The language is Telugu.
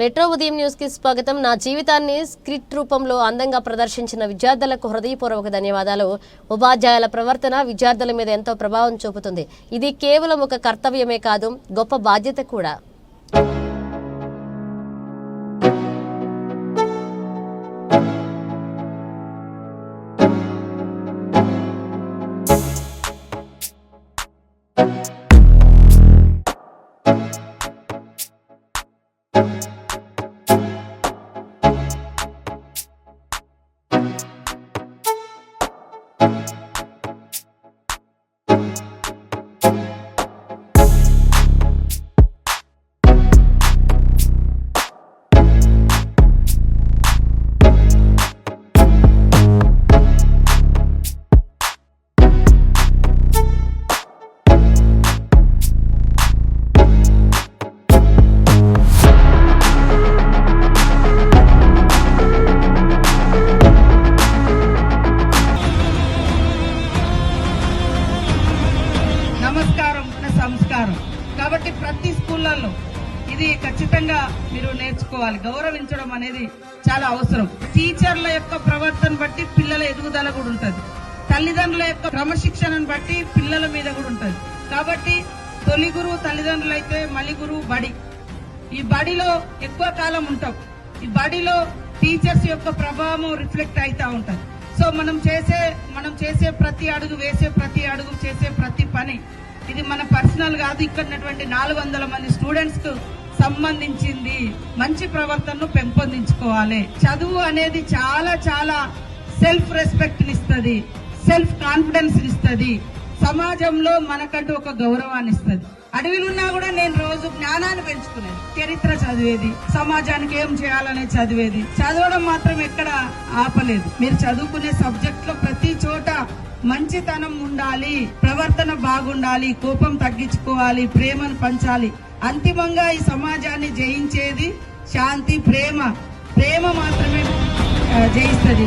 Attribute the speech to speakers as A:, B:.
A: మెట్రో ఉదయం న్యూస్కి స్వాగతం. నా జీవితాన్ని స్క్రిప్ట్ రూపంలో అందంగా ప్రదర్శించిన విద్యార్థులకు హృదయపూర్వక ధన్యవాదాలు. ఉపాధ్యాయుల ప్రవర్తన విద్యార్థుల మీద ఎంతో ప్రభావం చూపుతుంది. ఇది కేవలం ఒక కర్తవ్యమే కాదు గొప్ప బాధ్యత కూడా.
B: కాబట్టి ప్రతి స్కూళ్ళల్లో ఇది ఖచ్చితంగా మీరు నేర్చుకోవాలి. గౌరవించడం అనేది చాలా అవసరం. టీచర్ల యొక్క ప్రవర్తన బట్టి పిల్లల ఎదుగుదల కూడా ఉంటుంది. తల్లిదండ్రుల యొక్క క్రమశిక్షణను బట్టి పిల్లల మీద కూడా ఉంటుంది. కాబట్టి తొలి గురువు తల్లిదండ్రులు అయితే మలి గురువు బడి. ఈ బడిలో ఎక్కువ కాలం ఉంటాం. ఈ బడిలో టీచర్స్ యొక్క ప్రభావం రిఫ్లెక్ట్ అవుతా ఉంటుంది. సో మనం చేసే మనం చేసే ప్రతి అడుగు వేసే ప్రతి అడుగు చేసే ప్రతి పని ఇది మన పర్సనల్ కాదు ఇక్కడ ఉన్నటువంటి నాలుగు వందల మంది స్టూడెంట్స్కు సంబంధించింది. మంచి ప్రవర్తనను పెంపొందించుకోవాలి. చదువు అనేది చాలా చాలా సెల్ఫ్ రెస్పెక్ట్ ఇస్తుంది సెల్ఫ్ కాన్ఫిడెన్స్ ఇస్తుంది. సమాజంలో మనకంటూ ఒక గౌరవాన్ని ఇస్తుంది. అడవిలున్నా కూడా నేను రోజు జ్ఞానాన్ని పెంచుకునేది. చరిత్ర చదివేది సమాజానికి ఏం చేయాలనే చదివేది. చదవడం మాత్రం ఎక్కడ ఆపలేదు. మీరు చదువుకునే సబ్జెక్ట్లో ప్రతి మంచితనం ఉండాలి ప్రవర్తన బాగుండాలి కోపం తగ్గించుకోవాలి ప్రేమను పంచాలి. అంతిమంగా ఈ సమాజాన్ని జయించేది శాంతి ప్రేమ. ప్రేమ మాత్రమే జయిస్తుంది.